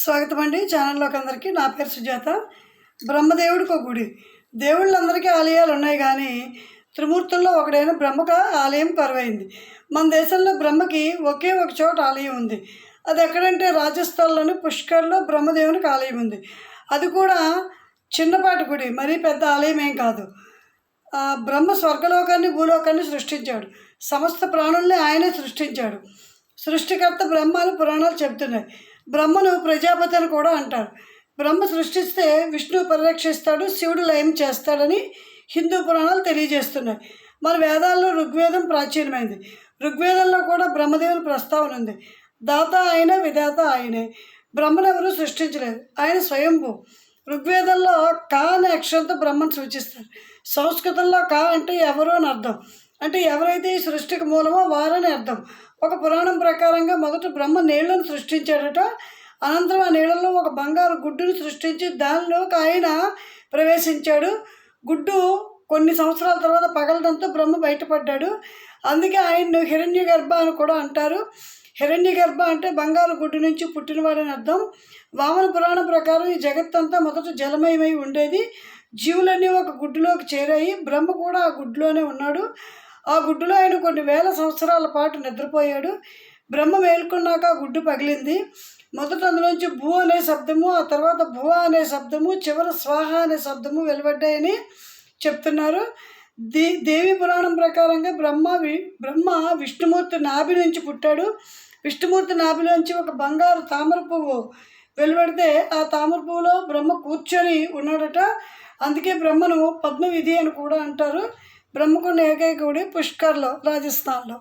స్వాగతం అండి. ఛానల్లోకి అందరికీ నా పేరు సుజాత. బ్రహ్మదేవుడికి ఒక గుడి. దేవుళ్ళందరికీ ఆలయాలు ఉన్నాయి కానీ త్రిమూర్తుల్లో ఒకడైన బ్రహ్మకు ఆలయం కరువైంది మన దేశంలో బ్రహ్మకి ఒకే ఒక చోట ఆలయం ఉంది. అది ఎక్కడంటే రాజస్థాన్లోని పుష్కర్లో బ్రహ్మదేవునికి ఆలయం ఉంది. అది కూడా చిన్నపాటి గుడి మరీ పెద్ద ఆలయం ఏం కాదు. బ్రహ్మ స్వర్గలోకాన్ని భూలోకాన్ని సృష్టించాడు. సమస్త ప్రాణుల్ని ఆయనే సృష్టించాడు. సృష్టికర్త బ్రహ్మలు పురాణాలు చెబుతున్నాయి. బ్రహ్మను ప్రజాపతి అని కూడా అంటారు. బ్రహ్మ సృష్టిస్తే విష్ణువు పరిరక్షిస్తాడు శివుడు లయం చేస్తాడని హిందూ పురాణాలు తెలియజేస్తున్నాయి. మన వేదాల్లో ఋగ్వేదం ప్రాచీనమైంది. ఋగ్వేదంలో కూడా బ్రహ్మదేవుని ప్రస్తావన ఉంది. దాత ఆయన విధాత ఆయనే. బ్రహ్మనెవరూ సృష్టించలేదు. ఆయన స్వయంభూ. ఋగ్వేదంలో కా అనే అక్షరంతో బ్రహ్మను సూచిస్తారు. సంస్కృతంలో కా అంటే ఎవరు అని అర్థం. అంటే ఎవరైతే ఈ సృష్టికి మూలమో వారని అర్థం. ఒక పురాణం ప్రకారంగా మొదట బ్రహ్మ నీళ్ళను సృష్టించాడట. అనంతరం ఆ నీళ్ళలో ఒక బంగారు గుడ్డును సృష్టించి దానిలోకి ఆయన ప్రవేశించాడు. గుడ్డు కొన్ని సంవత్సరాల తర్వాత పగలడంతో బ్రహ్మ బయటపడ్డాడు. అందుకే ఆయన్ను హిరణ్య గర్భ అని కూడా అంటారు. హిరణ్య గర్భ అంటే బంగారు గుడ్డు నుంచి పుట్టినవాడని అర్థం. వామన పురాణం ప్రకారం ఈ జగత్తంతా మొదట జలమయమై ఉండేది. జీవులన్నీ ఒక గుడ్డులోకి చేరాయి. బ్రహ్మ కూడా ఆ గుడ్డులోనే ఉన్నాడు. ఆ గుడ్డులో ఆయన కొన్ని వేల సంవత్సరాల పాటు నిద్రపోయాడు. బ్రహ్మ మేల్కొన్నాక గుడ్డు పగిలింది. మొదట అందులోంచి భూ అనే శబ్దము ఆ తర్వాత భువ అనే శబ్దము చివర స్వాహ అనే శబ్దము వెలువడ్డాయని చెప్తున్నారు. దే దేవి పురాణం ప్రకారంగా బ్రహ్మ వి బ్రహ్మ విష్ణుమూర్తి నాభి నుంచి పుట్టాడు. విష్ణుమూర్తి నాభిలోంచి ఒక బంగారు తామర పువ్వు వెలువడితే ఆ తామర పువ్వులో బ్రహ్మ కూర్చొని ఉన్నాడట. అందుకే బ్రహ్మను పద్మవిధి అని కూడా అంటారు. బ్రహ్మకుండ ఏకైకుడి పుష్కర్లో రాజస్థాన్లో.